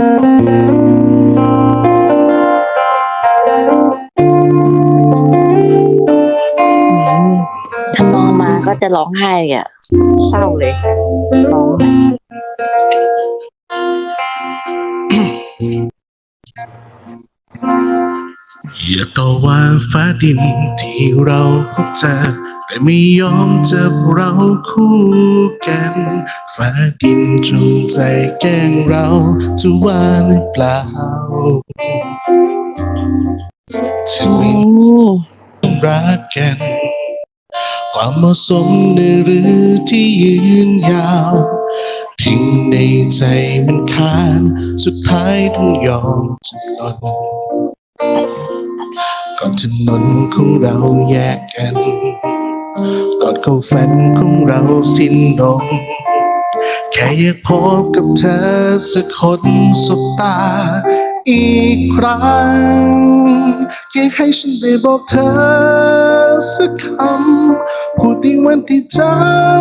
อืมถ้าน้องมาก็จะร้องไห้อะเศร้าเลยร้องอย่าต่อว่าฟ้าดินที่เราพบเจอ แต่ไม่ยอมจับเราคู่กันฟ้าดินจงใจแกล้งเราจะว่าหรือเปล่าถึงไม่รักกันความเหมาะสมในหรือที่ยืนยาวทิ้งในใจมันคานสุดท้ายต้องยอมจำนนก่อนถนนของเราแยกกัน ก่อนความฝันของเราสิ้นลงแค่อยากพบกับเธอสักคนสุดตาอีกครั้งอยากให้ฉันได้บอกเธอสักคำพูดในวันที่จ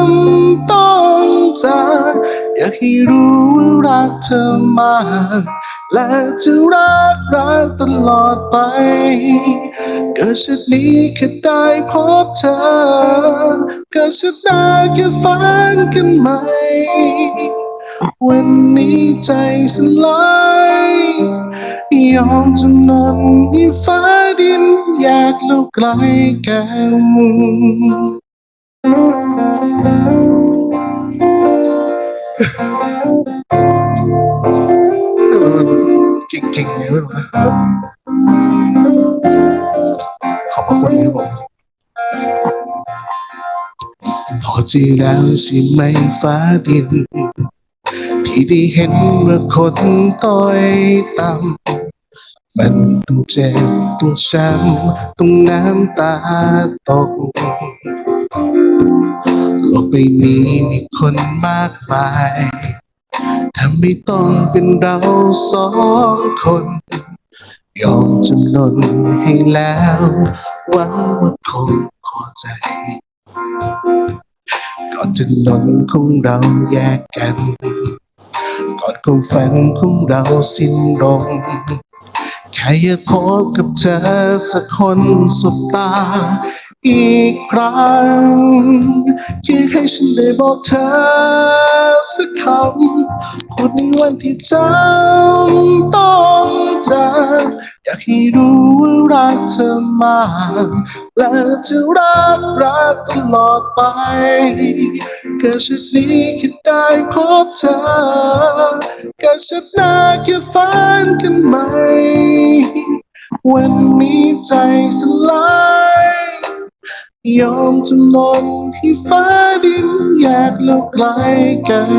ำต้องจาก อยากให้รู้ว่ารักเธอมากและจะรักรักตลอดไปเกิดชาตินี้แค่ได้พบเธอเกิดชาติหน้าแค่ฝันกันใหม่วันนี้ใจสลายยอมจำนนให้ฟ้าดินอยากลูกไกลกัน เก่งๆเลยไม่รู้นะขอบพระคุณครับผมพอใจแล้วใช่ไหมฟ้าดิน ที่ได้เห็นว่าคนต้อยต่ำมันต้องเจ็บต้องช้ำต้องน้ำตาตก โลกใบนี้มีคนมากมายทำไม่ต้องเป็นเราสองคน ยอมจำนนให้แล้ว หวังว่าคงพอใจ ก่อนถนนของเราแยกกัน ก่อนความฝันของเราสิ้นลงแค่อยากพบกับเธอสักคนสบตา อีกครั้งอยากให้ฉันได้บอกเธอสักคำพูดในวันที่จำต้องจากอยากให้รู้ว่ารักเธอมากและจะรักรักตลอดไปเกิดชาตินี้แค่ได้พบเธอเกิดชาติหน้าแค่ฝันกันใหม่วันนี้ใจสลาย ยอมจำนนให้ฟ้าดินแยกเราไกลกัน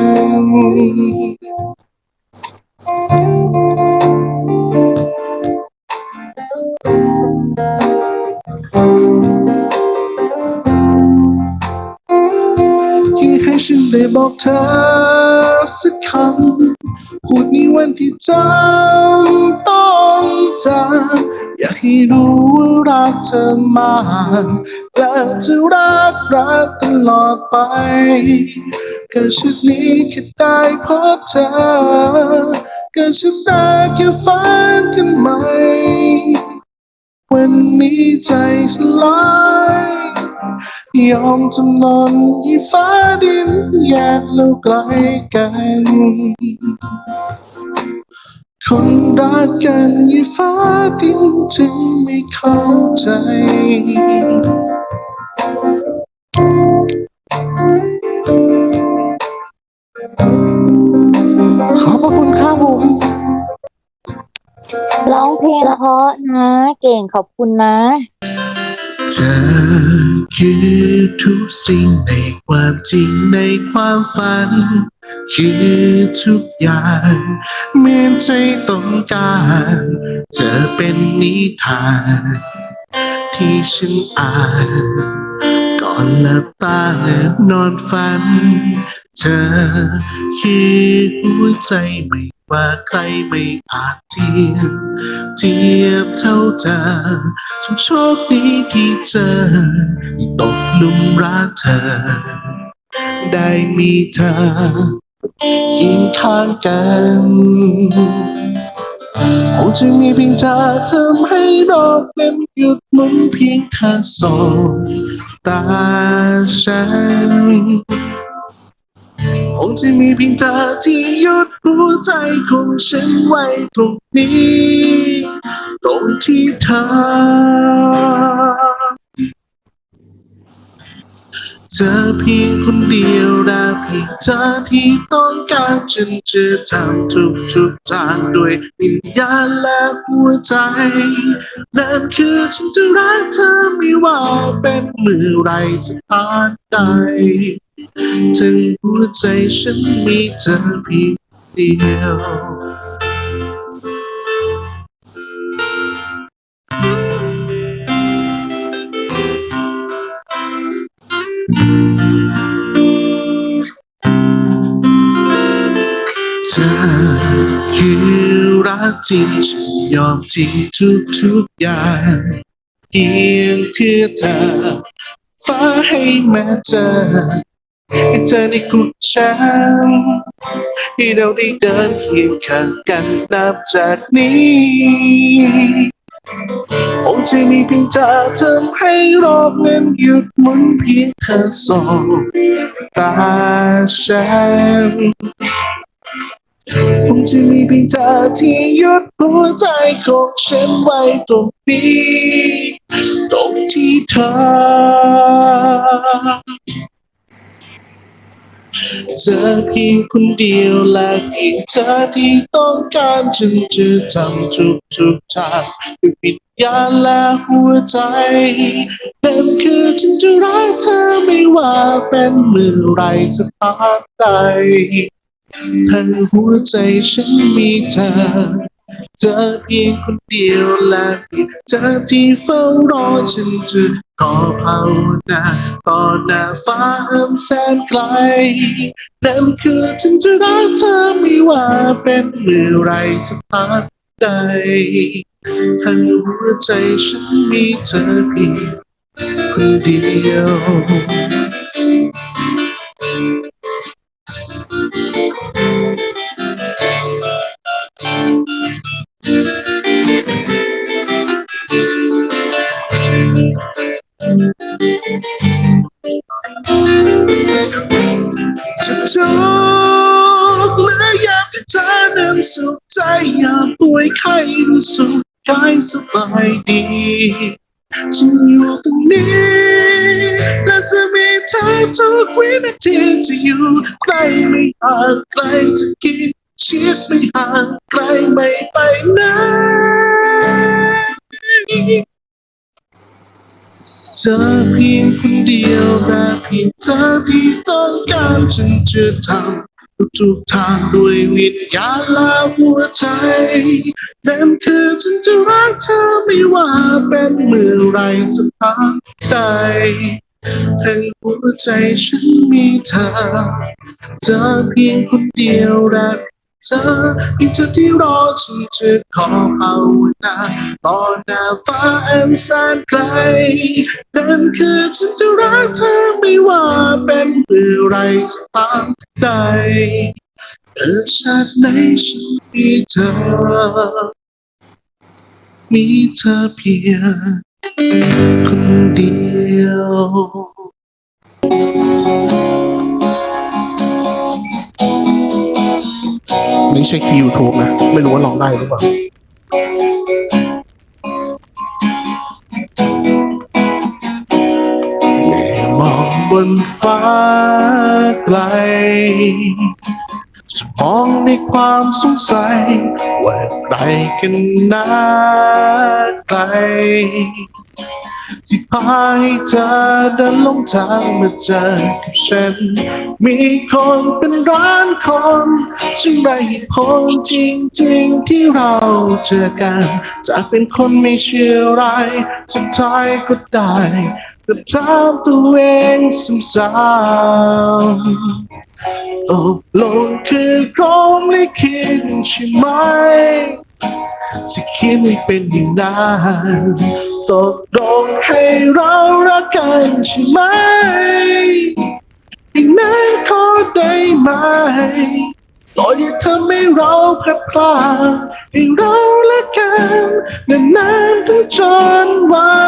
ที่ให้ฉันได้บอกเธอสักคำพูดในวันที่จำต้องจาก อยากให้รู้ว่ารักเธอมากและจะรักรักตลอดไปเกิดชาตินี้แค่ได้พบเธอเกิดชาติหน้แค่ฝันกันใหม่วันนี้ใจสลายยอมจำนนให้ฟ้าดินแยกเราไกลกัน คนรักกันให้ฟ้าดินจึงไม่เข้าใจขอบพระคุณครับผมร้องเพลงเพราะนะ เก่งขอบคุณนะ เธอ คือทุกสิ่งในความจริงในความฝัน คือทุกอย่างเหมือนใจต้องการจะเป็นนิทาน ที่ฉันอ่าน อนหลับตาและนอนฝัน เธอคือหัวใจไม่ว่าใครไม่อาจเทียบเทียบเท่าเธอฉันโชคดีที่เจอตกลุมรักเธอ ได้มีเธอเคียงข้างกัน คงจะมีเพียงเธอทำให้โลกนั้นหยุดหมุนเพียงเธอสองตาฉันคงจะมีเพียงเธอที่หยุดหัวใจของฉันไว้ตรงนี้ ตรงที่เธอ เธอเพียงคนเดียวและเพียงเธอที่ต้องการฉันจะทำทุกทุกๆทางด้วยวิญญาณและหัวใจ นั่นคือฉันจะรักเธอไม่ว่าเป็นเมื่อไรสถานใด ถึงหัวใจฉันมีเธอเพียงเดียว เธอคือรักจริงฉันยอมทิ้งทุกทุกอย่างเพียงเพื่อเธอฟ้าให้มาเจอให้เธอได้คุกฉันให้เราได้เดินเคียงข้างกันนับจากนี้ คงจะมีเพียงเธอทำให้โลกนั้นหยุดหมุนเพียงเธอสองตาฉันคงจะมีเพียงเธอที่หยุดหัวใจของฉันไว้ตรงนี้ตรงที่เธอ เธอเพียงคนเดียวและเพียงเธอที่ต้องการฉันจะทำทุกทุกทางด้วยวิญญาณและหัวใจนั่นคือฉันจะรักเธอไม่ว่าเป็นเมื่อไรสถานใดทั้งหัวใจฉันมีเธอ เธอเพียงคนเดียวและเพียงเธอที่เฝ้ารอฉันจะขอภาวนาต่อหน้าฟ้าอันแสนไกล นั่นคือฉันจะรักเธอไม่ว่าเป็นเมื่อไรสถานใดทั้งหัวใจฉันมีเธอเพียงคนเดียว กวินาทีจะอยู่ใกล้ไม่ห่างไกลจะคิดชิดไม่ห่างไกลไม่ไปไหนเธอเพียงคนเดียวและเพียงเธอที่ต้องการฉันจะทำทุกทางด้วยวิญญาณและหัวใจนั่นคือฉันจะรักเธอไม่ว่าเป็นเมื่อไรสถานใด ให้หัวใจฉันมีเธอเธอเพียงคนเดียวและเธอเพียงเธอที่รอฉันจะขอภาวนาต่อหน้าฟ้าอันแสนไกลนั่นคือฉันจะรักเธอไม่ว่าเป็นเมื่อไรสักครั้งใดเออชาติไหนฉันมีเธอ มีเธอเพียงคนเดียว นี่ใช่คีย์ยูทูบนะไม่รู้ว่าลองได้หรือเปล่าแม่มองบนฟ้าไกล จะมองในความสงสัย ว่าใครกันนะไกลที่พาให้เธอเดินลงทางมาเจอกับฉัน มีคนเป็นร้านคนซึ่งได้เหตุผลจริงๆที่เราเจอกันจากเป็นคนไม่เชื่อไรสุดท้ายก็ได้ แต่ถามตัวเองซ้ำๆตกลงคือพร้อมลิขิตใช่ไหมจะคิดไม่เป็นอย่างนั้นตกลงให้เรารักกันใช่ไหมอย่างนั้นขอได้ไหมต่ออย่าทำให้เราพลาดพลาดให้เราและกันนานๆถึงจนวัน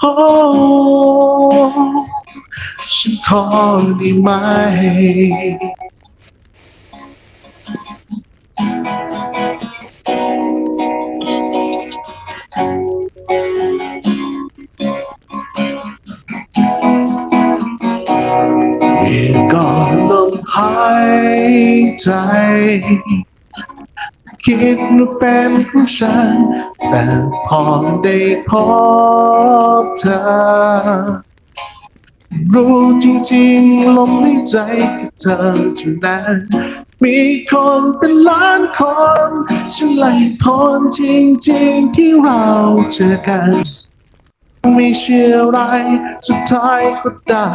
โอ้ฉันขอได้ไหมเพียงก่อนลมหายใจ คิดว่าเป็นของฉันแต่พอได้พบเธอ รู้จริงๆลมในใจกับเธอเท่านั้นมีคนเป็นล้านคนฉันไล่ทนจริงๆที่เราเจอกัน ไม่เชื่ออะไร สุดท้ายก็ได้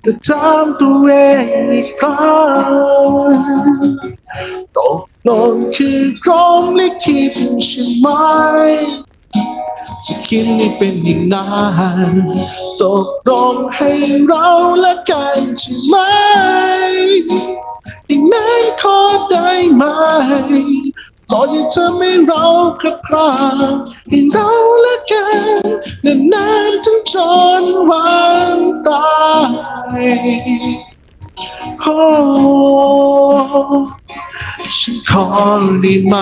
แต่ถามตัวเองอีกครั้งตกลงคือพร้อมลิขิตใช่ไหมจะคิดให้เป็นอย่างนั้นตกลงให้เราและกันใช่ไหมอย่างนั้นขอได้ไหม ตอนที่เธอไม่เราคลับคลาให้เราและกันนานๆถึงจนวันตายโอ้ฉันขอได้ไหม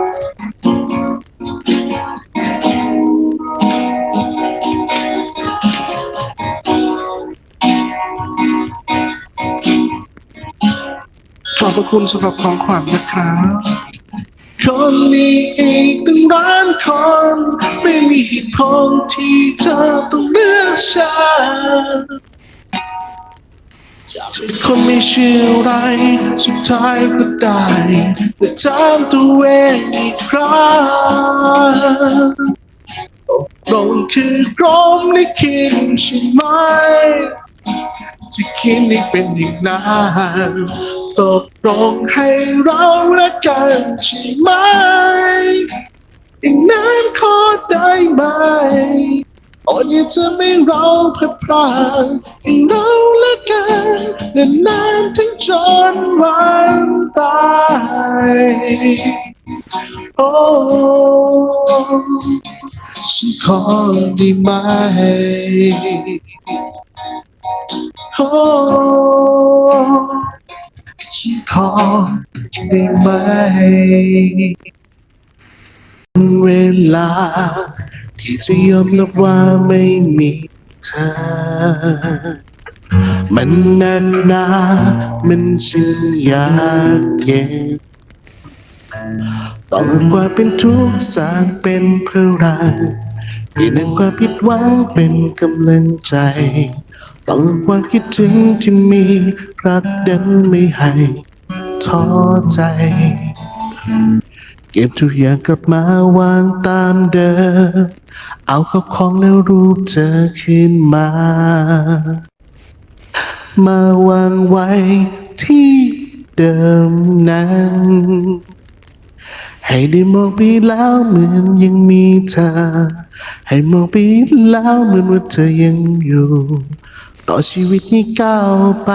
อ พระคุณสำหรับของขวัญนะครับคนมีอีกตั้งร้านคนไม่มีเหตุผลที่เธอต้องเลือกฉันจะเป็นคนไม่เชื่ออะไร สุดท้ายก็ได้แต่ถามตัวเองอีกครั้งตกลงคือพร้อมลิขิตใช่ไหม ที่คิดนี่เป็นอีกนานตกลงให้เราละกันใช่ไหมอย่างนั้นขอได้ไหมตอนนี้จะไม่เราพลาดพลาดให้เราและกันนานๆถึงจนวันตายโอ้ฉันขอได้ไหม ฉันขอได้ไหม เวลา ที่จะยอมรับว่าไม่มีเธอ มันนานนามันจึงยากเย็นต้องว่าเป็นทุกข์สางเป็นพลังเปลี่ยนความผิดหวังเป็นกำลังใจ ต้องความคิดถึงที่มีรักเดันไม่ให้ท้อใจ เก็บทุกอย่างกลับมาวางตามเดิม เอาเข้าของแล้วรูปเธอขึ้นมา มาวางไว้ที่เดิมนั้น ให้ได้มองไปแล้วเหมือนยังมีเธอ ให้มองไปแล้วเหมือนว่าเธอยังอยู่ ต่อชีวิตนี้ก้าวไป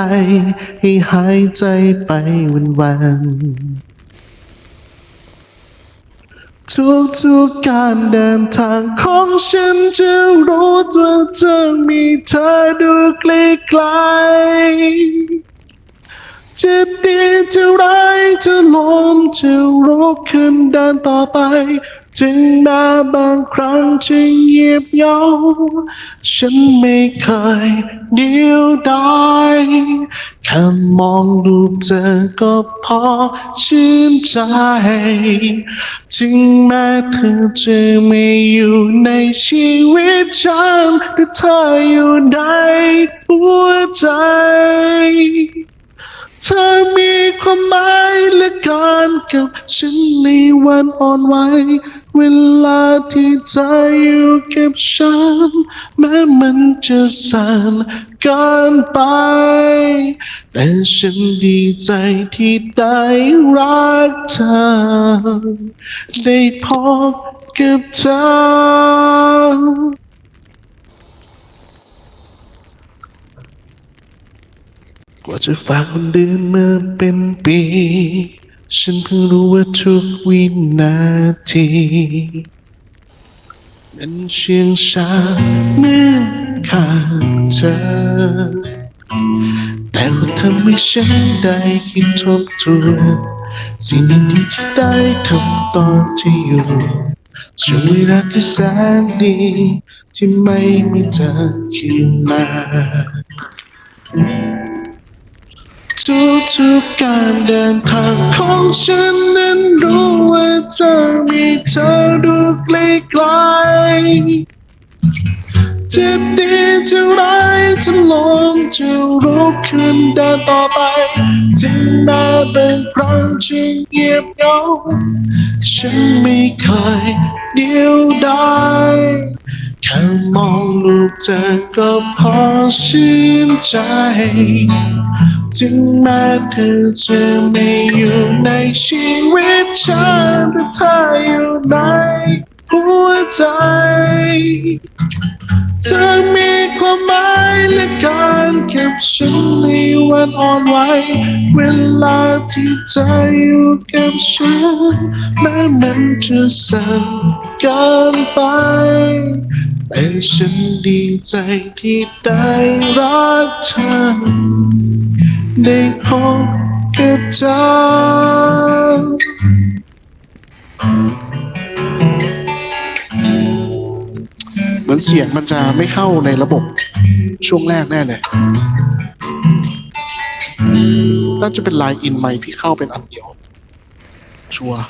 ให้หายใจไปวันวันๆทุกทุกๆการเดินทางของฉันจะรู้ว่าจะมีเธอดูไกลๆจะดีจะร้ายจะล้มจะลุกขึ้นเดินต่อไป ถึงแม้บางครั้งจะเงียบเหงาฉันไม่เคยเดียวดายแค่มองรูปเธอก็พอชื่นใจ ถึงแม้เธอจะไม่อยู่ในชีวิตฉันแต่เธออยู่ในหัวใจ เธอมีความหมายเหลือเกินกับฉันในวันอ่อนไหวเวลาที่เธออยู่กับฉัน แม้มันจะสั่นเกินไป แต่ฉันดีใจที่ได้รักเธอ ได้พบกับเธอ กว่าจะฝากคนเดือนมาเป็นปี ฉันเพิ่งรู้ว่าทุกวินาทีนั้นเชียงชาเมื่อขาดเธอ แต่มันทำให้ฉันได้คิดทบทวนสิ่งดีๆที่ได้ทำตอนที่อยู่ช่วงเวลาที่แสนดี ที่ไม่มีเธอคืนมา ทุกทุกๆการเดินทางของฉันนั้นรู้ว่าจะมีเธอดูไกลๆจะดีจะร้ายจะหลงจะรู้ขึ้นเดินต่อไปถึงแม้เป็นครั้งที่เงียบเหงาฉันไม่เคยเดียวดาย แค่มองลูกเธอก็พอชื่นใจ ถึงแม้เธอจะไม่อยู่ในชีวิตฉันแต่เธออยู่ในหัวใจ เธอมีความหมายและการเก็บฉันในวันอ่อนไหวเวลาที่เธออยู่กับฉันแม้มันจะสั่นเกินไป แต่ฉันดีใจที่ได้รักเธอ ได้พบกับเธอเหมือนเสียงมันจะไม่เข้าในระบบช่วงแรกแน่เลย น่าจะเป็นไลน์อินไมค์พี่เข้าเป็นอันเดียว ชัวร์